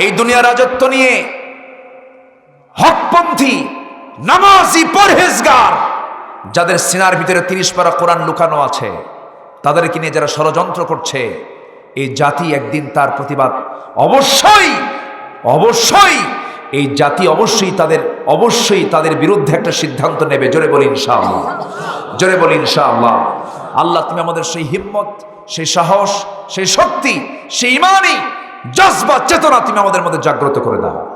এই দুনিয়া রাজত্ব নিয়ে হকপন্থী, নামাজি, পরহেজগার, যাদের সিনার ভিতরে তিরিশ পারা কোরআন লুকানো আছে, তাদেরকে নিয়ে যারা ষড়যন্ত্র করছে, এই জাতি একদিন তার প্রতিবাদ অবশ্যই অবশ্যই, এই জাতি অবশ্যই তাদের অবশ্যই তাদের বিরুদ্ধে একটা সিদ্ধান্ত নেবে। জোরে বলি ইনশাআল্লাহ। জোরে বলি ইনশাআল্লাহ। আল্লাহ তুমি আমাদের সেই হিম্মত, সেই সাহস, সেই শক্তি, সেই ইমানই জজবা, চেতনা তুমি আমাদের মধ্যে জাগ্রত করে দাও।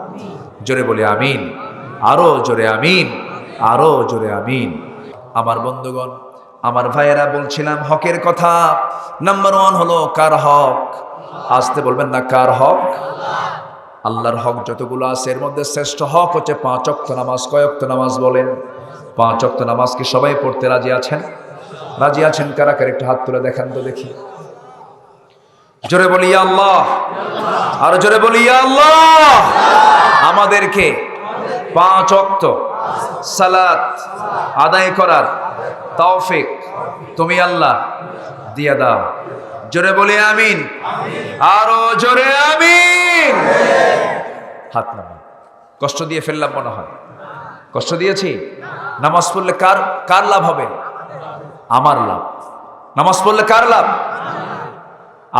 জোরে বলি আমিন। আরও জোরে আমিন। আরও জোরে আমিন। আমার বন্ধুগণ, আমার ভাইয়েরা, বলছিলাম হকের কথা। নাম্বার ওয়ান হলো কার হক? আসতে বলবেন না কার হক? আল্লাহর হক যতগুলো আছে, এর মধ্যে শ্রেষ্ঠ হক হচ্ছে পাঁচ অক্ত নামাজ। কয়ক্ত নামাজ বলেন? পাঁচ অক্ত নামাজ কি সবাই পড়তে রাজি আছেন? রাজি আছেন কারা? কার একটু হাত তুলে দেখান তো দেখি। জোরে বলি আল্লাহ। আর জোরে বলি আল্লাহ। আমাদেরকে পাঁচ অক্ত সালাত আদায় করার তৌফিক তুমি আল্লাহ দিয়ে দাও। জোরে বলি, আমিন। আরও জোরে, আমিন। হাত নামান কষ্ট দিয়ে ফেললাম মনে হয়। কষ্ট দিয়েছি? নামাজ পড়লে কার কার লাভ হবে? আমার লাভ। নামাজ পড়লে কার লাভ?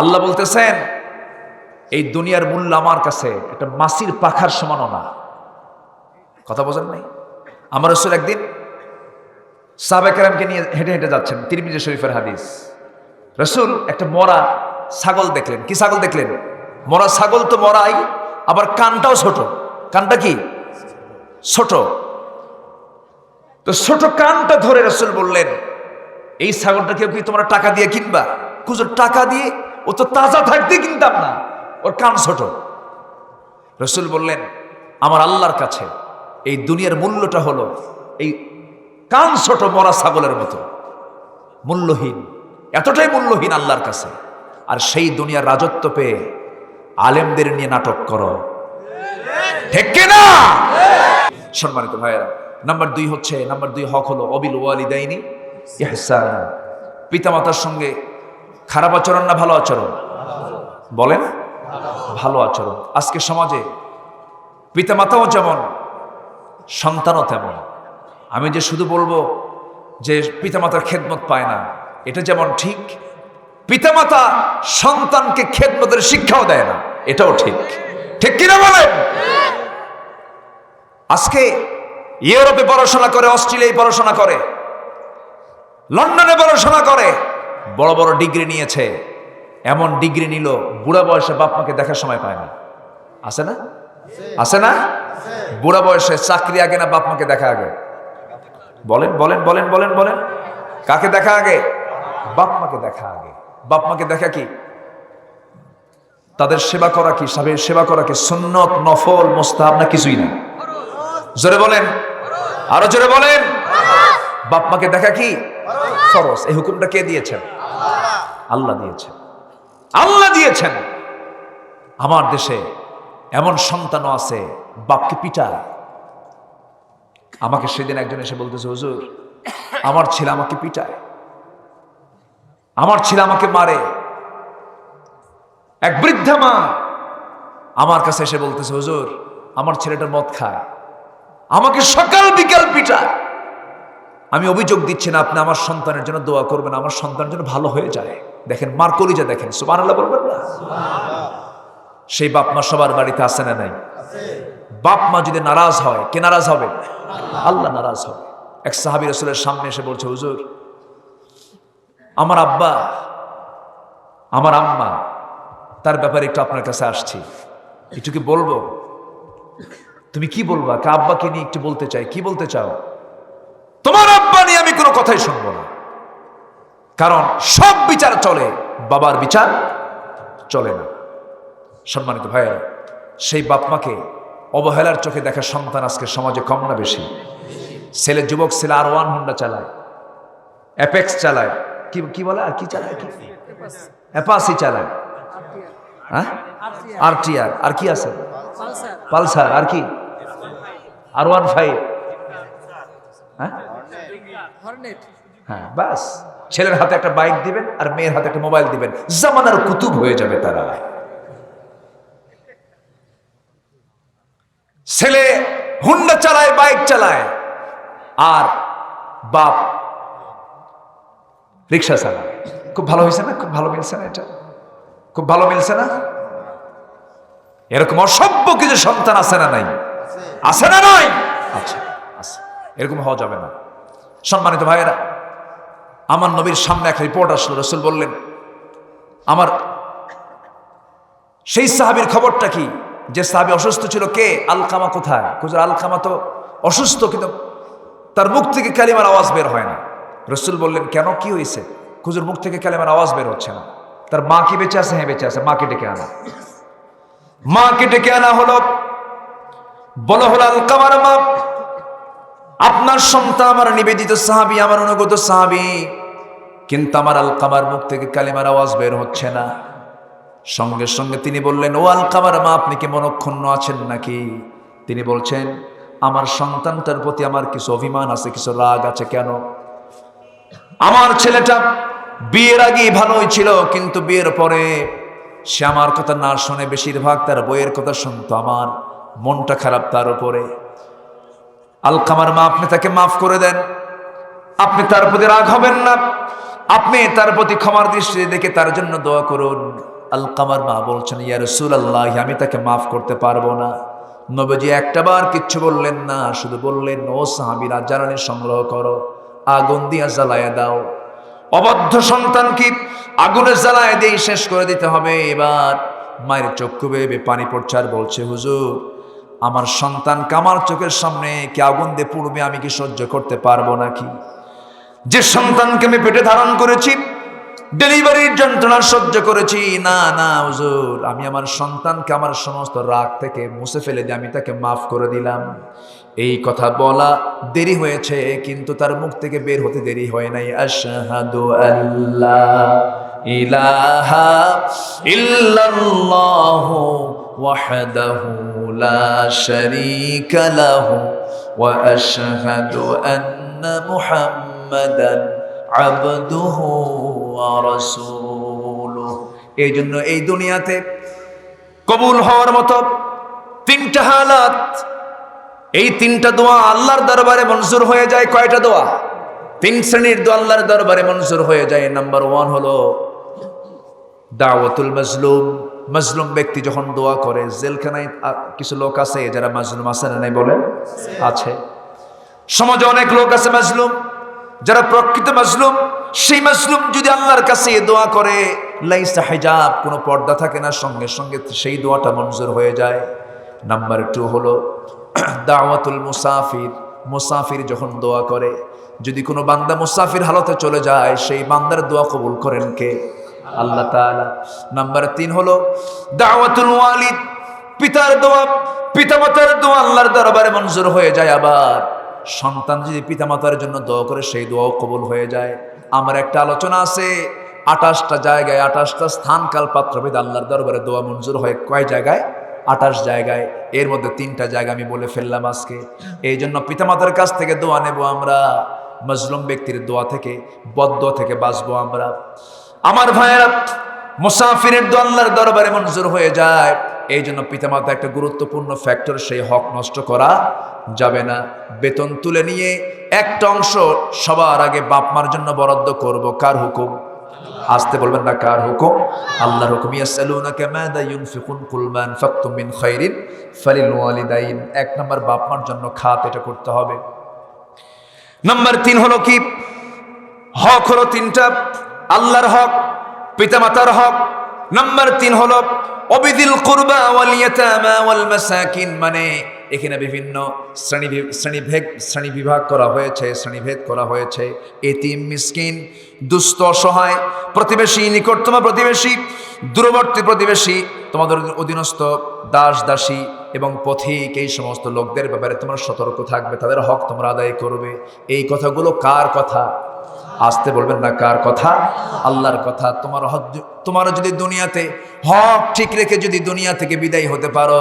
আল্লাহ বলতেছেন, এই দুনিয়ার মূল্য আমার কাছে, একটা মাসির পাখার সমানও না। কথা বোঝেন নাই? আমার রসুল একদিন সাবেকেরামকে নিয়ে হেঁটে হেঁটে যাচ্ছেন, তিরমিজি শরীফের হাদিস। রসুল একটা মরা ছাগল দেখলেন। কি ছাগল দেখলেন? মরা ছাগল তো মরাই, আবার কানটাও ছোট। কানটা কি? ছোট। তো ছোট কানটা ধরে রসুল বললেন, এই ছাগলটা কেউ কি তোমরা টাকা দিয়ে কিনবা? কুজোর, টাকা দিয়ে ও তো তাজা থাকতে কিনতাম না ওর কান ছোট। রসুল বললেন, আমার আল্লাহর কাছে এই দুনিয়ার মূল্যটা হলো এই কান ছোট মরা ছাগলের মতো। মূল্যহীন, এতটাই মূল্যহীন আল্লাহর কাছে। আর সেই দুনিয়ার রাজত্ব পেয়ে আলেমদের নিয়ে নাটক করো। না? সম্মানিত ভাইয়েরা, নাম্বার দুই হচ্ছে, নাম্বার দুই হক হলো অবিল ওয়ালিদাইনি ইহসান। পিতামাতার সঙ্গে খারাপ আচরণ না ভালো আচরণ? বলেন, ভালো আচরণ। আজকে সমাজে পিতামাতাও যেমন, সন্তানও তেমন। আমি যে শুধু বলব যে পিতামাতার খেদমত পায় না, এটা যেমন ঠিক, পিতামাতা সন্তানকে খেদমতের শিক্ষাও দেয় না, এটাও ঠিক। ঠিক কিনা বলেন? আজকে ইউরোপে পড়াশোনা করে, অস্ট্রেলিয়ায় পড়াশোনা করে, লন্ডনে পড়াশোনা করে বড় বড় ডিগ্রি নিয়েছে, এমন ডিগ্রি নিল, বুড়া বয়সে বাপ মাকে দেখার সময় পায় না। আছে না? আছে না? বুড়া বয়সে চাকরি আগে না বাপ মাকে দেখা আগে? বলেন বলেন বলেন বলেন বলেন। কাকে দেখা আগে? বাপ মাকে দেখা আগে। বাপ মাকে দেখা কি? তাদের সেবা করা কি? সাবের সেবা করা কি? সুন্নত, নফল, মোস্তাহাব না কিছুই না? জোরে বলেন। আরও জোরে বলেন। বাপ মাকে দেখা কি? ফরজ, এই হুকুমটা কে দিয়েছেন? আল্লাহ দিয়েছেন। আল্লাহ দিয়েছেন। আমার দেশে এমন সন্তানও আছে, বাপকে পিটায় আমাকে সেদিন একজন এসে বলতেছে, হুজুর, আমার ছেলে আমাকে পিটায়। আমার ছেলে আমাকে মারে। এক বৃদ্ধা মা আমার কাছে এসে বলতেছে, হুজুর, আমার ছেলেটা মদ খায়। আমাকে সকাল বিকাল পিটায়। আমি অভিযোগ দিচ্ছি না, আপনি আমার সন্তানের জন্য দোয়া করবেন, আমার সন্তানের জন্য ভালো হয়ে যায়। দেখেন, মার কলিজা দেখেন সুবান আল্লাহ বলবেন না? সেই বাপ মা সবার বাড়িতে আসে না নাই? বাপ মা যদি নারাজ হয়, কে নারাজ হবে? আল্লাহ নারাজ হবে। এক সাহাবি রসুলের সামনে এসে বলছে, হুজুর, আমার আব্বা, আমার আম্মা, তার ব্যাপারে একটু আপনার কাছে আসছি। একটু কি বলব? তুমি কি বলবা? কে আব্বাকে নিয়ে একটু বলতে চাই, কি বলতে চাও তোমার আব্বা নিয়ে আমি কোনো কথাই শুনব না। কারণ সব বিচার চলে বাবার বিচার চলে না। সম্মানিত ভাইয়েরা সেই বাপ মাকে অবহেলার চোখে দেখা সন্তান আজকে সমাজে কম না বেশি? ছেলে যুবক ছেলে আর ওয়ান হুন্ডা চালায় অ্যাপেক্স চালায় কি কি বলে আর কি চালায়? কি অ্যাপাসি চালায়। হ্যাঁ? আর টি আর আর কি আছে? পালসার। আর কি? R one five. হ্যাঁ? হ্যাঁ বাস। ছেলের হাতে একটা বাইক দিবেন আর মেয়ের হাতে একটা মোবাইল দিবেন। জামানার কুতুব হয়ে যাবে তারা। ছেলে হুন্ডা চালায় বাইক চালায়। আর বাপ রিক্সা চালায়। খুব ভালো হয়েছে না? খুব ভালো মিলছে না এটা? খুব ভালো মিলছে না? এরকম অসভ্য কিছু সন্তান আছে না নাই? আছে না নাই? আচ্ছা এরকম হওয়া যাবে না। সম্মানিত ভাইয়েরা, আমার নবীর সামনে একটা রিপোর্ট আসলো, রসুল বললেন, আমার সেই সাহাবির খবরটা কি? যে সাহাবি অসুস্থ ছিল কে? আলকামা কোথায়? খুঁজে আলকামা তো অসুস্থ, কিন্তু তার মুখ থেকে কালিমার আওয়াজ বের হয় না। রসুল বললেন, কেন? কি হয়েছে? খুজুর মুখ থেকে কালিমার আওয়াজ বের হচ্ছে না। তার মা কি বেঁচে আছে? হ্যাঁ বেঁচে আছে। মাকে ডেকে আনা। মাকে ডেকে আনা হলো, বলা হলো, আলকামার মা আপনার সন্তান আমার নিবেদিত সাহাবি, আমার অনুগত সাহাবি। কিন্তু আমার আলকামার মুখ থেকে কালিমার আওয়াজ বের হচ্ছে না। সঙ্গে সঙ্গে তিনি বললেন, ও আলকামার, মা, আপনি কি মনক্ষুণ্ণ আছেন নাকি? তিনি বলছেন, আমার সন্তানটার প্রতি আমার কিছু অভিমান আছে, কিছু রাগ আছে কেন? আমার ছেলেটা বিয়ের আগেই ভালোই ছিল, কিন্তু বিয়ের পরে সে আমার কথা না শুনে বেশিরভাগ তার বইয়ের কথা শুনতো। আমার মনটা খারাপ তার উপরে। আলকামার মা, আপনি তাকে মাফ করে দেন। আপনি তার প্রতি রাগ হবেন না। আপনি তার প্রতি ক্ষমার দৃষ্টি দেখে তার জন্য দোয়া করুন। আলকামার মা বলছেন, ইয়া রাসূলুল্লাহ, আমি তাকে মাফ করতে পারব না। নবজি একটাবার কিচ্ছু বললেন না, শুধু বললেন, ও সাহাবীরা জ্বালানি সংগ্রহ করো, আগুন দিয়া জ্বালায় দাও। অবদ্ধ সন্তানকে আগুনে জ্বালায় দিয়ে শেষ করে দিতে হবে। এবার মায়ের চক্ষু বেবে পানি পড়ছে আর বলছে, হুজুর আমার সন্তান কামার চোখের সামনে কি আগুন দিয়ে পূর্বে আমি কি সহ্য করতে পারব নাকি? যে সন্তানকে আমি পেটে ধারণ করেছি, ডেলিভারির যন্ত্রণা সহ্য করেছি, না না, হুজুর, আমি আমার সন্তানকে আমার সমস্ত রাগ থেকে মুছে ফেলে দিয়ে আমি তাকে মাফ করে দিলাম। এই কথা বলা দেরি হয়েছে, কিন্তু তার মুখ থেকে বের হতে দেরি হয় নাই। আশহাদু আল্লাহ ইলাহা ইল্লাল্লাহু ওয়াহদাহু লাহু ওয়া আশহাদু আন্না মুহাম্মাদান আবদুহু ওয়া রাসূলুহু। এই জন্য এই দুনিয়াতে কবুল হওয়ার মতো তিনটা হালাত, এই তিনটা দোয়া আল্লাহর দরবারে মঞ্জুর হয়ে যায়। কয়টা দোয়া? তিন শ্রেণির দোয়া আল্লাহর দরবারে মঞ্জুর হয়ে যায়। নাম্বার ওয়ান হলো দাওয়াতুল মজলুম। মজলুম ব্যক্তি যখন দোয়া করে, জেলখানায় কিছু লোক আছে যারা মাজলুম আছে না নাই বলে আছে। সমাজে অনেক লোক আছে মাজলুম, যারা প্রকৃত মাজলুম, সেই মাজলুম যদি আল্লাহর কাছে দোয়া করে, লাইসা হিজাব, কোনো পর্দা থাকে না, সঙ্গে সঙ্গে সেই দোয়াটা মঞ্জুর হয়ে যায়। নাম্বার টু হলো, দাওয়াতুল মুসাফির মুসাফির যখন দোয়া করে, যদি কোনো বান্দা মুসাফির হালতে চলে যায়, সেই বান্দার দোয়া কবুল করেন কে? আল্লাহ নাম্বার তিন হলো, দাওয়াতুল পিতার দোয়া, পিতামাতার দোয়া আল্লাহর দরবারে মঞ্জুর হয়ে যায় আবার। সন্তান যদি পিতামাতার জন্য দোয়া করে, সেই দোয়াও কবুল হয়ে যায়। আমার একটা আলোচনা আছে, আঠাশটা জায়গায়, আঠাশটা স্থান কাল পাত্রভেদ আল্লাহর দরবারে দোয়া মঞ্জুর হয়। কয় জায়গায়? আঠাশ জায়গায়। এর মধ্যে তিনটা জায়গা আমি বলে ফেললাম আজকে। এই জন্য পিতামাতার কাছ থেকে দোয়া নেব আমরা, মজলুম ব্যক্তির দোয়া থেকে বদ্ধ থেকে বাঁচবো আমরা। আমার ভাইয়েরা, মুসাফিরের দোয়া আল্লাহর দরবারে মঞ্জুর হয়ে যায়। এই জন্য পিতামাতা একটা গুরুত্বপূর্ণ ফ্যাক্টর সেই হক নষ্ট করা যাবে না। বেতন তুলে নিয়ে একটা অংশ সবার আগে বাপ মার জন্য বরাদ্দ করব। কার হুকুম? আসতে বলবেন না কার হুকুম? আল্লাহর হুকুম ইয়াসালুনাকা এক নম্বর, বাপ মার জন্য খাত এটা করতে হবে। নাম্বার তিন হলো কি? হক হলো তিনটা। আল্লাহর হক, পিতামাতার হক। নাম্বার তিন হলো, অবিদিল কুরবা মানে এখানে বিভিন্ন শ্রেণি শ্রেণীভেদ শ্রেণি বিভাগ করা হয়েছে শ্রেণীভেদ করা হয়েছে। এতিম, মিসকিন, দুস্থ, অসহায়, প্রতিবেশী, নিকটতম প্রতিবেশী, দূরবর্তী প্রতিবেশী, তোমাদের অধীনস্থ দাস, দাসী এবং পথিক, এই সমস্ত লোকদের ব্যাপারে তোমরা সতর্ক থাকবে, তাদের হক তোমরা আদায় করবে। এই কথাগুলো কার কথা? আসতে বলবেন না, কার কথা? আল্লাহর কথা। তোমার হক তোমার যদি দুনিয়াতে হক ঠিক রেখে যদি দুনিয়া থেকে বিদায় হতে পারো,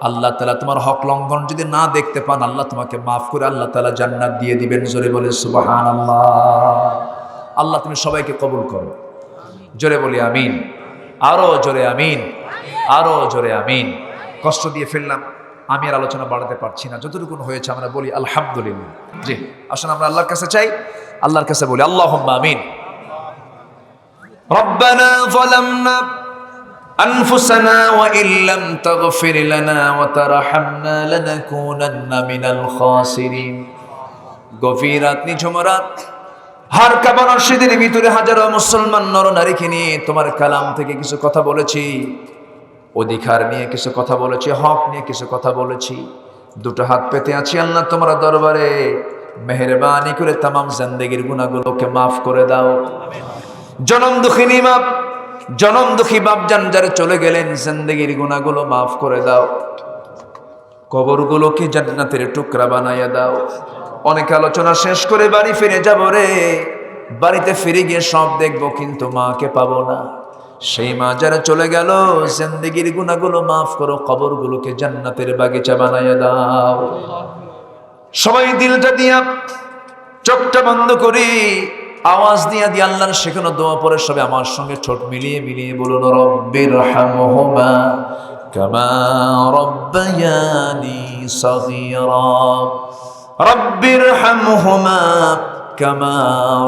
আল্লাহ তালা তোমার হক লঙ্ঘন যদি না দেখতে পান, আল্লাহ তোমাকে মাফ করে আল্লাহ তালা জান্নাত দিয়ে দিবেন। জোরে বলে সুবাহান আল্লাহ আল্লাহ তুমি সবাইকে কবুল করো। জোরে বলি, আমিন। আরও জোরে, আমিন। আরও জোরে, আমিন। কষ্ট দিয়ে ফেললাম। আমি আর আলোচনা বাড়াতে পারছি না। যতটুকু হয়েছে আমরা বলি, আলহামদুলিল্লাহ। জি, আসুন, আমরা আল্লাহর কাছে চাই। আল্লাহর কাছে বলি আল্লাহ আমিন ربنا ظلمنا أنفسنا وإن لم تغفر لنا وترحمنا لنكونن من الخاسرين গভীর রাত নিঝুম রাত হার কাবানোর সেদিন ভিতরে হাজারো মুসলমান নর নারীকে নিয়ে তোমার কালাম থেকে কিছু কথা বলেছি অধিকার নিয়ে কিছু কথা বলেছি হক নিয়ে কিছু কথা বলেছি দুটো হাত পেতে আছি আল্লাহ তোমার দরবারে মেহরবানি করে তামাম জিন্দেগির গুণাগুলোকে মাফ করে দাও। জনম দুঃখিনী বাপ, জনম দুঃখী বাপ যান যারা চলে গেলেন, জিন্দেগির গুণাগুলো মাফ করে দাও। কবরগুলোকে জান্নাতের টুকরা বানাইয়া দাও। অনেক আলোচনা শেষ করে বাড়ি ফিরে যাব রে। বাড়িতে ফিরে গিয়ে সব দেখব, কিন্তু মাকে পাবো না। সেই মা যারা চলে গেল, জিন্দগির গুণাগুলো মাফ করো, কবরগুলোকে জান্নাতের বাগিচা বানাইয়া দাও। সবাই দিলটা দিয়া, চোখটা বন্ধ করি, আওয়াজ দিয়া দিয়ে আল্লাহর শেখানো দোয়া পরে সবে আমার সঙ্গে ছোট মিলিয়ে মিলিয়ে বলুন রব্বির হামহুমা কামা রব্বায়ানি সগীরা। রব্বির হামহুমা কামা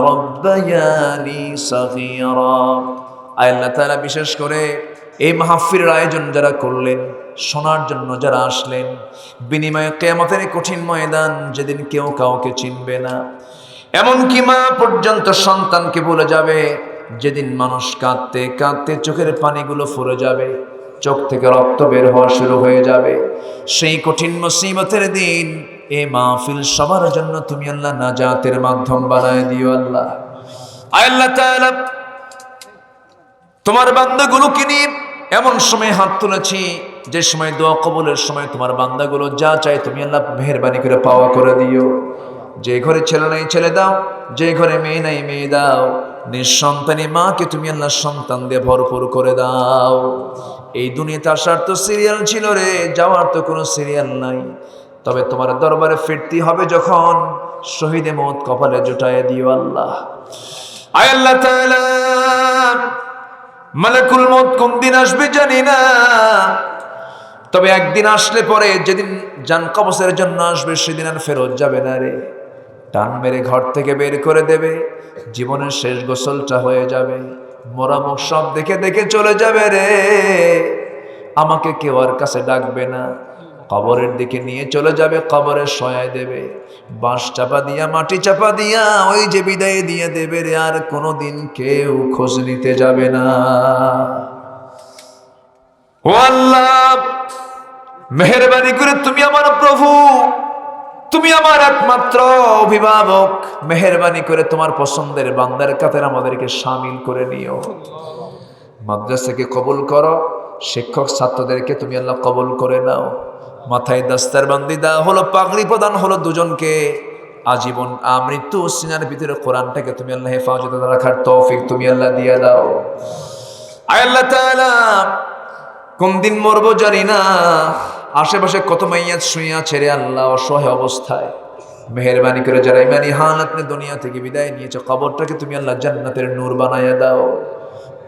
রব্বায়ানি সগীরা। আল্লাহ তাআলা বিশেষ করে এই মাহফিলের আয়োজন যারা করলেন শোনার জন্য যারা আসলেন, বিনিময়ে কেয়ামতের কঠিন ময়দান যেদিন কেউ কাউকে চিনবে না। এমনকি মা পর্যন্ত সন্তানকে বলে যাবে, যেদিন মানুষ কাঁদতে কাঁদতে চোখের পানিগুলো ফুরে যাবে, চোখ থেকে রক্ত বের হওয়া শুরু হয়ে যাবে। সেই কঠিন মুসিবতের দিন এ মাহফিল সবার জন্য তুমি আল্লাহ নাজাতের মাধ্যম বানায় দিও আল্লাহ। আল্লাহ তোমার বান্দাগুলোকে নিয়ে এমন সময় হাত তুলেছি যে সময় দোয়া কবলের সময় তোমার বান্দাগুলো যা চাই তুমি আল্লাহ মেহরবানি করে পাওয়া করে দিও। যে ঘরে ছেলে নাই, ছেলে দাও। যে ঘরে মেয়ে নাই, মেয়ে দাও। নিঃসন্তানী মাকে তুমি আল্লাহ সন্তান দিয়ে ভরপুর করে দাও। এই দুনিয়াতে আসার তো সিরিয়াল ছিল রে, যাওয়ার তো কোনো সিরিয়াল নাই। তবে তোমার দরবারে ফিরতি হবে যখন শহীদে মত কপালে জুটায় দিও আল্লাহ। আয় আল্লাহ মালাকুল মত কোন দিন আসবে জানি না। তবে একদিন আসলে পরে যেদিন যান কবসের জন্য আসবে, সেদিন আর ফেরত যাবে না রে। টান মেরে ঘর থেকে বের করে দেবে, জীবনের শেষ গোসলটা হয়ে যাবে। মোরামুখ সব দেখে দেখে চলে যাবে রে। আমাকে কেউ আর কাছে ডাকবে না। কবরের দিকে নিয়ে চলে যাবে, কবরে সয়ায় দেবে। বাঁশ চাপা দিয়া, মাটি চাপা দিয়া, ওই যে বিদায় দিয়ে দেবে রে, আর কোনোদিন কেউ খোঁজ নিতে যাবে না। ও আল্লাহ! মেহরবানি করে তুমি আমার প্রভু, তুমি আমার একমাত্র অভিভাবক। মেহরবানি করে তোমার পছন্দের বান্দার কাতের আমাদেরকে সামিল করে নিও। মাদ্রাসাকে কবুল করো, শিক্ষক ছাত্রদেরকে তুমি আল্লাহ কবুল করে নাও। মাথায় দাস্তার বান্দি দেওয়া হলো, পাগড়ি প্রদান হলো দুজনকে। আজীবন আমৃত্যু সিনার ভিতরে কোরআনটাকে তুমি আল্লাহ হেফাজত রাখার তৌফিক তুমি আল্লাহ দিয়ে দাও। আল্লাহ কোন দিন মরবো জানি না। আশেপাশে কত মাইয়াত শুইয়া ছেড়ে আল্লাহ অসহায় অবস্থায়। মেহরবানি করে যারা ইমানি আপনি দুনিয়া থেকে বিদায় নিয়েছো, কবরটাকে তুমি আল্লাহ জান্নাতের নূর বানাইয়া দাও।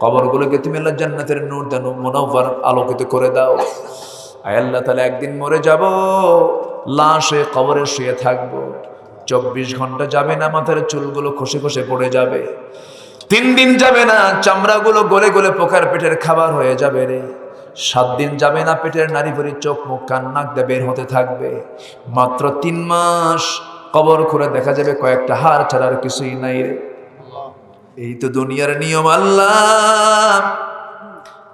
কবরগুলোকে তুমি আল্লাহ জান্নাতের নূর দেন মনোবর আলোকিত করে দাও। আয় আল্লাহ, তাহলে একদিন মরে যাব, লাশ কবরে শুয়ে থাকব। চব্বিশ ঘণ্টা যাবে না, মাথার চুলগুলো খসে খসে পড়ে যাবে। তিন দিন যাবে না, চামড়াগুলো গলে গলে পোকার পেটের খাবার হয়ে যাবে রে। সাত দিন যাবে না পেটের নারী ভরি চোখ মুখ কান নাক দিয়ে বের হতে থাকবে। মাত্র তিন মাস কবর করে দেখা যাবে কয়েকটা হার ছাড়ার কিছুই নাই রে। এই তো দুনিয়ার নিয়ম আল্লাহ।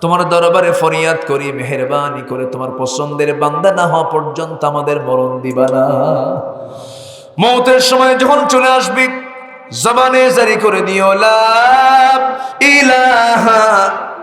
তোমার দরবারে ফরিয়াদ করি, মেহরবানি করে তোমার পছন্দের বান্দা না হওয়া পর্যন্ত আমাদের মরণ দিবা না। মৌতের সময় যখন চলে আসবি, জবানে জারি করে দিও লা ইলাহা